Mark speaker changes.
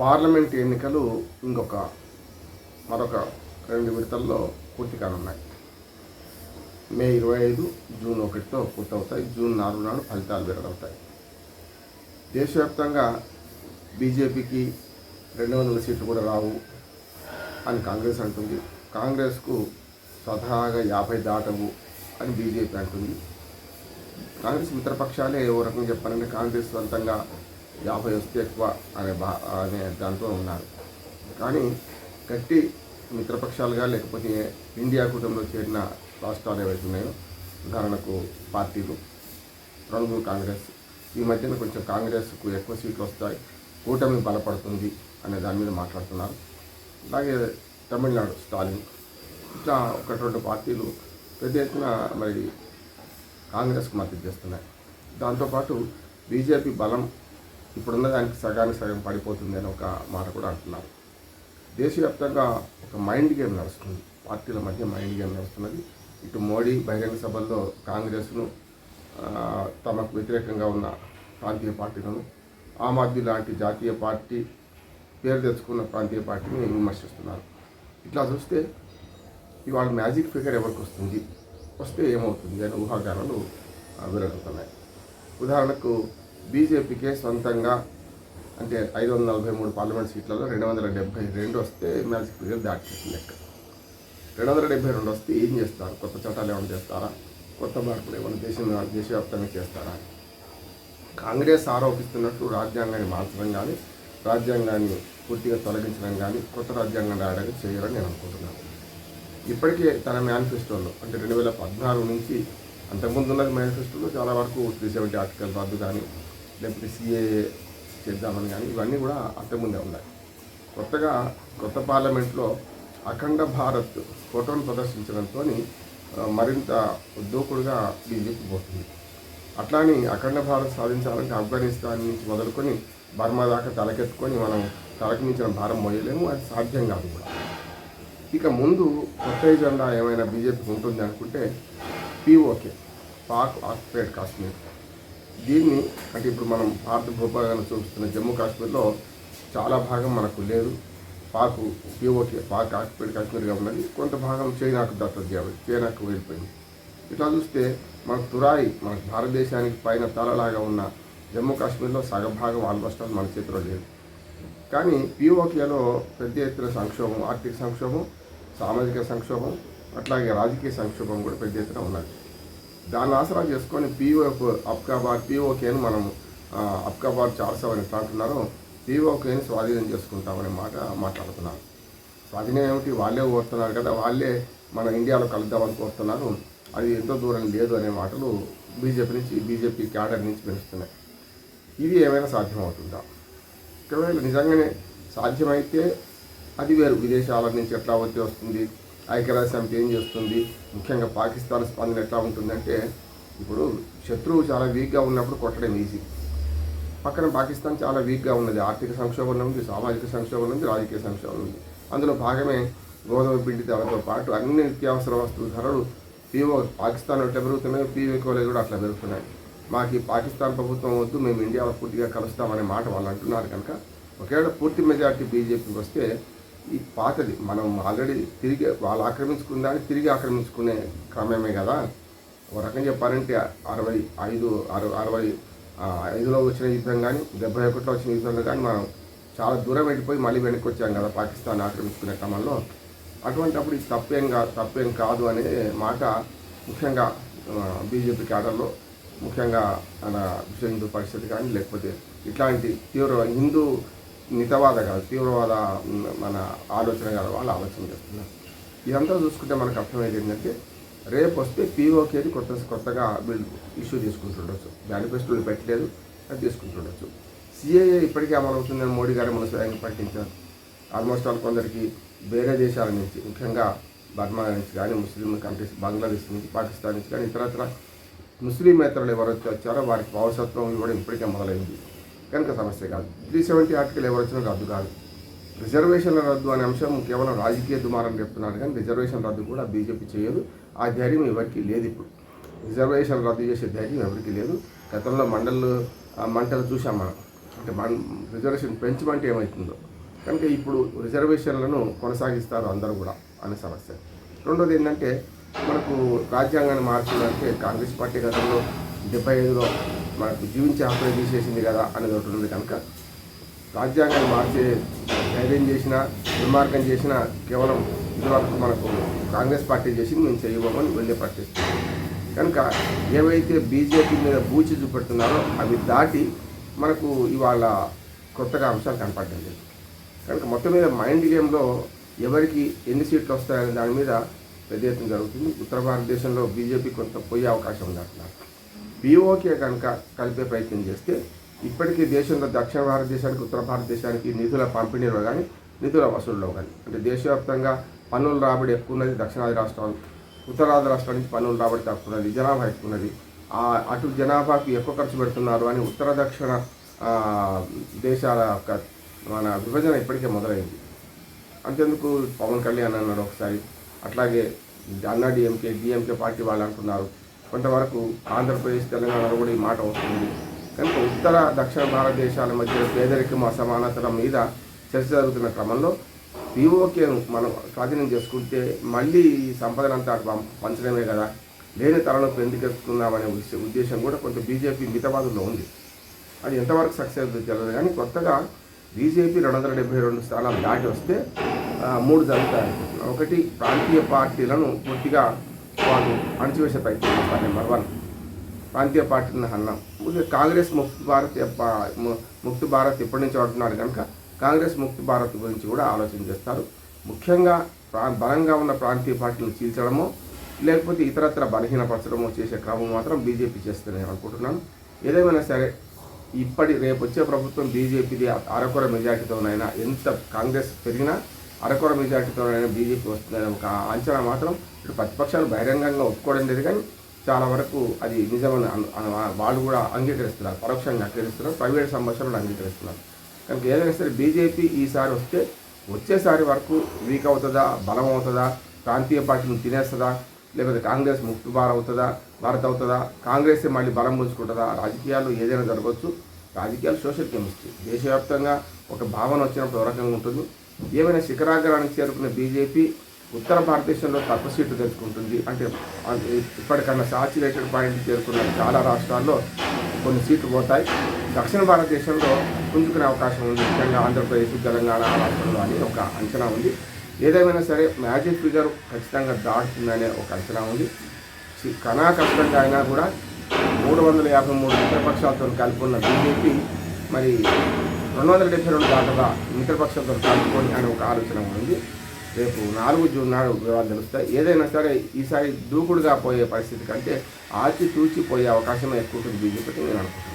Speaker 1: Parliament ఎన్నికలు ఇంకొక మరొక రెండు విడతల్లో పూర్తి కానున్నాయి. మే ఇరవై ఐదు జూన్ ఒకటితో పూర్తవుతాయి. జూన్ నాలుగు నాడు ఫలితాలు వెల్లడవుతాయి. దేశవ్యాప్తంగా బీజేపీకి రెండు వందల సీట్లు కూడా రావు అని కాంగ్రెస్ అంటుంది. కాంగ్రెస్కు స్వతహాగా యాభై దాటవు అని బీజేపీ అంటుంది. కాంగ్రెస్ మిత్రపక్షాలే ఓ రకంగా చెప్పాలంటే కాంగ్రెస్ సొంతంగా యాభై వస్తే ఎక్కువ అనే బా అనే దాంట్లో ఉన్నారు. కానీ గట్టి మిత్రపక్షాలుగా లేకపోతే ఇండియా కూటమిలో చేరిన రాష్ట్రాలు ఏవైతే ఉన్నాయో ఉదాహరణకు పార్టీలు తృణమూల్ కాంగ్రెస్ ఈ మధ్యన కొంచెం కాంగ్రెస్కు ఎక్కువ సీట్లు వస్తాయి కూటమి బలపడుతుంది అనే దాని మీద మాట్లాడుతున్నారు. అలాగే తమిళనాడు స్టాలిన్ ఇట్లా ఒకటి రెండు పార్టీలు పెద్ద ఎత్తున మరి కాంగ్రెస్కు మద్దతు చేస్తున్నాయి. దాంతోపాటు బీజేపీ బలం ఇప్పుడున్న దానికి సగానికి సగం పడిపోతుంది అని ఒక మాట కూడా అంటున్నారు. దేశవ్యాప్తంగా ఒక మైండ్ గేమ్ నడుస్తుంది. పార్టీల మధ్య మైండ్ గేమ్ నడుస్తున్నది. ఇటు మోడీ బహిరంగ సభల్లో కాంగ్రెస్ను తమకు వ్యతిరేకంగా ఉన్న ప్రాంతీయ పార్టీలను ఆమ్ ఆద్మీ లాంటి జాతీయ పార్టీ పేరు తెచ్చుకున్న ప్రాంతీయ పార్టీని విమర్శిస్తున్నారు. ఇట్లా చూస్తే ఇవాళ మ్యాజిక్ ఫిగర్ ఎవరికి వస్తుంది? వస్తే ఏమవుతుంది అని ఊహాగానాలు ఆ, ఉదాహరణకు బీజేపీకే సొంతంగా అంటే ఐదు వందల నలభై మూడు పార్లమెంట్ సీట్లలో రెండు వందల డెబ్బై రెండు వస్తే మ్యాజిక్ ఫిగర్ దాటిపోతుంది లెక్క. రెండు వందల డెబ్బై రెండు వస్తే ఏం చేస్తారు? కొత్త చట్టాలు ఏమైనా చేస్తారా? కొత్త మార్పులు ఏమైనా దేశం దేశవ్యాప్తంగా చేస్తారా? కాంగ్రెస్ ఆరోపిస్తున్నట్టు రాజ్యాంగాన్ని మార్చడం కానీ రాజ్యాంగాన్ని పూర్తిగా తొలగించడం కానీ కొత్త రాజ్యాంగం రాయడానికి చేయాలని నేను అనుకుంటున్నాను. ఇప్పటికే తన మేనిఫెస్టోలో అంటే రెండు వేల పద్నాలుగు నుంచి అంతకుముందు ఉన్నది మేనిఫెస్టోలో చాలా వరకు త్రీ సెవెంటీ ఆర్టికల్ రద్దు కానీ లేకపోతే సిఏఏ చేద్దామని కానీ ఇవన్నీ కూడా అంతకుముందే ఉన్నాయి. కొత్తగా కొత్త పార్లమెంట్లో అఖండ భారత్ ఫోటోను ప్రదర్శించడంతో మరింత దూకుడుగా బీజేపీ పోతుంది. అట్లానే అఖండ భారత్ సాధించాలంటే ఆఫ్ఘనిస్తాన్ నుంచి మొదలుకొని బర్మా దాకా తలకెత్తుకొని మనం తలకు మించిన భారం మోయలేము అది సాధ్యం కాదు కూడా. ఇక ముందు కొత్త ఎజెండా ఏమైనా బీజేపీకి ఉంటుంది అనుకుంటే పిఓకే పాక్ ఆక్యుపైడ్ కాశ్మీర్. దీన్ని అంటే ఇప్పుడు మనం ఆర్థిక భూభాగాన్ని చూస్తున్న జమ్మూ కాశ్మీర్లో చాలా భాగం మనకు లేదు. పాకు పిఓకే పాక్ ఆక్యుపైడ్ కాశ్మీర్గా ఉన్నది. కొంత భాగం చైనాకు దత్తత చేయాలి చైనాకు వెళ్ళిపోయింది. ఇట్లా చూస్తే మన తురాయి మన భారతదేశానికి పైన తలలాగా ఉన్న జమ్మూ కాశ్మీర్లో సగ భాగం ఆల్మోస్ట్ ఆల్ మన చేతిలో లేదు. కానీ పిఓకేలో పెద్ద ఎత్తున సంక్షోభం ఆర్థిక సంక్షోభం సామాజిక సంక్షోభం అట్లాగే రాజకీయ సంక్షోభం కూడా పెద్ద ఎత్తున ఉన్నది. దాన్ని ఆసరా చేసుకొని పీఓఎఫ్ అప్కాబార్ పీఓకేని మనం ఆ, అప్కాబార్ చార్సవ్ అని ఎట్లా అంటున్నారో. పీఓకేని స్వాధీనం చేసుకుంటామనే మాట మాట్లాడుతున్నారు. స్వాధీనం ఏమిటి? వాళ్ళే కోరుతున్నారు కదా. వాళ్ళే మన ఇండియాలో కలుద్దామని కోరుతున్నారు. అది ఎంతో దూరం లేదు అనే మాటలు బీజేపీ నుంచి బీజేపీ క్యాడర్ నుంచి పెంచుతున్నాయి ఇది ఏమైనా సాధ్యమవుతుందా? ఒకవేళ నిజంగానే సాధ్యమైతే అది వేరు. విదేశాల నుంచి ఎట్లా వచ్చి వస్తుంది? ఐక్యరాజ్య సమితి ఏం చేస్తుంది? ముఖ్యంగా పాకిస్తాన్ స్పందన ఎట్లా ఉంటుందంటే ఇప్పుడు శత్రువు చాలా వీక్గా ఉన్నప్పుడు కొట్టడం ఈజీ పక్కన పాకిస్తాన్ చాలా వీక్గా ఉన్నది. ఆర్థిక సంక్షోభం ఉంది సామాజిక సంక్షోభం ఉంది రాజకీయ సంక్షోభం ఉంది. అందులో భాగమే గోధుమ పిండి ధరలతో పాటు అన్ని నిత్యావసర వస్తువుల ధరలు పీఓ పాకిస్తాన్ ఎట్లా పెరుగుతున్నాయో పీఓకోలో కూడా అట్లా పెరుగుతున్నాయి. మాకు పాకిస్తాన్ ప్రభుత్వం వద్దు మేము ఇండియాలో పూర్తిగా కలుస్తామనే మాట వాళ్ళు అంటున్నారు కనుక ఒకవేళ పూర్తి మెజార్టీ బీజేపీకి వస్తే ఈ పాతది మనం ఆల్రెడీ తిరిగి వాళ్ళు ఆక్రమించుకున్న దాన్ని తిరిగి ఆక్రమించుకునే క్రమమే కదా. ఒక రకంగా చెప్పాలంటే అరవై ఐదు అరవై అరవై ఐదులో వచ్చిన యుద్ధం కానీ డెబ్బై ఒకటిలో వచ్చిన యుద్ధంలో కానీ మనం చాలా దూరం వెళ్ళిపోయి మళ్ళీ వెనక్కి వచ్చాం కదా పాకిస్తాన్ ఆక్రమించుకునే క్రమంలో. అటువంటిప్పుడు ఇది తప్పేం కా తప్పేం కాదు అనే మాట ముఖ్యంగా బీజేపీ క్యాడర్లో ముఖ్యంగా మన విశ్వ హిందూ పరిషత్ కానీ లేకపోతే ఇట్లాంటి తీవ్ర హిందూ మితవాద కాదు తీవ్రవాద మన ఆలోచన కాదు వాళ్ళు ఆలోచన చేస్తున్నారు. ఇదంతా చూసుకుంటే మనకు అర్థమైంది ఏంటంటే రేపు వస్తే పీఓకేది కొత్త కొత్తగా బిల్ ఇష్యూ తీసుకుంటుండొచ్చు. మేనిఫెస్టోలు పెట్టలేదు అది తీసుకుంటుండొచ్చు. సిఏఏ ఇప్పటికే అమలవుతుందని మోడీ గారు మన స్వయంగా ప్రకటించారు. ఆల్మోస్ట్ ఆల్ కొందరికి వేరే దేశాల నుంచి ముఖ్యంగా బర్మా నుంచి కానీ ముస్లిం కంట్రీస్ బంగ్లాదేశ్ నుంచి పాకిస్తాన్ నుంచి కానీ ఇతరత్ర ముస్లిమేతరులు ఎవరైతే వచ్చారో వారికి పౌరసత్వం ఇవ్వడం ఇప్పటికే మొదలైంది. కనుక సమస్య కాదు. త్రీ సెవెంటీ ఆర్టికల్ ఎవరు వచ్చినా రద్దు కాదు. రిజర్వేషన్ల రద్దు అనే అంశం కేవలం రాజకీయ దుమారం చెప్తున్నారు కానీ రిజర్వేషన్ రద్దు కూడా బీజేపీ చేయదు. ఆ ధైర్యం ఎవరికి లేదు ఇప్పుడు. రిజర్వేషన్ రద్దు చేసే ధైర్యం ఎవరికి లేదు. గతంలో మండలు మంటలు చూసాం మనం. అంటే మన రిజర్వేషన్ పెంచమంటే ఏమవుతుందో కనుక ఇప్పుడు రిజర్వేషన్లను కొనసాగిస్తారు అందరూ కూడా అనే సమస్య. రెండోది ఏంటంటే మనకు రాజ్యాంగాన్ని మార్చాలంటే కాంగ్రెస్ పార్టీ గతంలో డెబ్బై ఐదులో మనకు జీవించే హక్కులు తీసేసింది కదా అనేది ఒకటి ఉంది కనుక. రాజ్యాంగాన్ని మార్చే ధైర్యం చేసినా దుర్మార్గం చేసినా కేవలం ఇదివరకు మనకు కాంగ్రెస్ పార్టీ చేసింది మేము చేయబోమని వెళ్ళే ప్రకటిస్తున్నాం కనుక ఏవైతే బీజేపీ మీద బూచి చూపెడుతున్నారో అవి దాటి మనకు ఇవాళ కొత్తగా అంశాలు కనపడడం లేదు కనుక మొత్తం మీద మైండ్ గేమ్లో ఎవరికి ఎన్ని సీట్లు వస్తాయనే దాని మీద పెద్ద ఎత్తున జరుగుతుంది. ఉత్తర భారతదేశంలో బీజేపీ కొంత పోయే అవకాశం ఉంది అంటున్నారు పీఓకే కనుక కలిపే ప్రయత్నం చేస్తే ఇప్పటికీ దేశంలో దక్షిణ భారతదేశానికి ఉత్తర భారతదేశానికి నిధుల పంపిణీలో కానీ నిధుల వసూలులో కానీ అంటే దేశవ్యాప్తంగా పన్నుల రాబడి ఎక్కువ ఉన్నది దక్షిణాది రాష్ట్రాలు ఉత్తరాది రాష్ట్రాల నుంచి పన్నుల రాబడి తక్కువ ఉన్నది జనాభా ఎక్కువ ఉన్నది ఆ అటు జనాభాకి ఎక్కువ ఖర్చు పెడుతున్నారు అని ఉత్తర దక్షిణ దేశాల యొక్క మన విభజన ఇప్పటికే మొదలైంది. అంతేందుకు పవన్ కళ్యాణ్ అన్నాడు ఒకసారి. అట్లాగే అన్నా డిఎంకే డిఎంకే పార్టీ వాళ్ళు అంటున్నారు కొంతవరకు ఆంధ్రప్రదేశ్ తెలంగాణలో కూడా ఈ మాట వస్తుంది. కనుక ఉత్తర దక్షిణ భారతదేశాల మధ్య పేదరికం అసమానతల మీద చర్చ జరుగుతున్న క్రమంలో పీఓకేను మనం స్వాధీనం చేసుకుంటే మళ్ళీ ఈ సంపదనంతా పంచడమే కదా. లేని తరలో ఎందుకెత్తుకుందామనే ఉద్దేశం- కూడా కొంత బీజేపీ మితవాదుల్లో ఉంది. అది ఎంతవరకు సక్సెస్ అవుతుందో తెలియదు కానీ కొత్తగా బీజేపీ రెండు వందల డెబ్బై రెండు స్థానాలు దాటి వస్తే మూడు జరుగుతాయి. ఒకటి ప్రాంతీయ పార్టీలను పూర్తిగా వాళ్ళు అణచివేసే ప్రయత్నం చేస్తారు నెంబర్ వన్. ప్రాంతీయ పార్టీని అన్నాం ముందు కాంగ్రెస్ ముక్తి భారత్ ముక్తి భారత్ ఎప్పటి నుంచి అంటున్నారు కనుక కాంగ్రెస్ ముక్తి భారత్ గురించి కూడా ఆలోచన చేస్తారు. ముఖ్యంగా ప్రా బలంగా ఉన్న ప్రాంతీయ పార్టీని చీల్చడమో లేకపోతే ఇతరత్ర బలహీనపరచడమో చేసే క్రమం మాత్రం బీజేపీ చేస్తుందని నేను అనుకుంటున్నాను. ఏదేమైనా సరే ఇప్పటి రేపు వచ్చే ప్రభుత్వం బీజేపీది అరకొర మెజార్టీతోనైనా ఎంత కాంగ్రెస్ పెరిగినా అరకొర మెజార్టీతోనైనా బీజేపీ వస్తుందనే ఒక అంచనా మాత్రం ఇప్పుడు ప్రతిపక్షాలు బహిరంగంగా ఒప్పుకోవడం లేదు కానీ చాలా వరకు అది నిజమని వాళ్ళు కూడా అంగీకరిస్తున్నారు పరోక్షంగా అంగీకరిస్తున్నారు ప్రైవేట్ సంభాషణలు అంగీకరిస్తున్నారు. కనుక ఏదైనా సరే బీజేపీ ఈసారి వస్తే వచ్చేసారి వరకు వీక్ అవుతుందా బలం అవుతుందా ప్రాంతీయ పార్టీని తినేస్తుందా లేకపోతే కాంగ్రెస్ ముక్తి భారత్ అవుతుందా భారత్ అవుతుందా కాంగ్రెస్ మళ్ళీ బలం పుంజుకుంటుందా రాజకీయాలు ఏదైనా జరగవచ్చు. రాజకీయాలు సోషల్ కెమిస్ట్రీ. దేశవ్యాప్తంగా ఒక భావన వచ్చినప్పుడు ఒక రకంగా ఉంటుంది. ఏమైనా శిఖరాగ్రానికి చేరుకున్న బీజేపీ ఉత్తర భారతదేశంలో తక్కువ సీట్లు తెచ్చుకుంటుంది. అంటే ఇప్పటికన్నా సాచురేటెడ్ పాయింట్ చేరుకున్న చాలా రాష్ట్రాల్లో కొన్ని సీట్లు పోతాయి. దక్షిణ భారతదేశంలో పుంజుకునే అవకాశం ఉంది. ముఖ్యంగా ఆంధ్రప్రదేశ్ తెలంగాణ రాష్ట్రంలో అని ఒక అంచనా ఉంది. ఏదేమైనా సరే మ్యాజిక్ ఫిగర్ ఖచ్చితంగా దాటుతుందనే ఒక అంచనా ఉంది. చి- కనా కష్టంగా అయినా కూడా మూడు వందల యాభై మూడు మిత్రపక్షాలతో కలిపి ఉన్న బీజేపీ మరి రెండు వందల డెబ్బై రెండు దాటగా మిత్రపక్షాలతో కలుపుకొని అనే ఒక ఆలోచన ఉంది. రేపు నాలుగు జూన్ నాడు వివరాలు తెలుస్తాయి. ఏదైనా సరే ఈసారి దూకుడుగా పోయే పరిస్థితి కంటే ఆచి తూచి పోయే అవకాశమే ఎక్కువ ఉంటుంది బీజేపీకి నేను అనుకుంటున్నాను.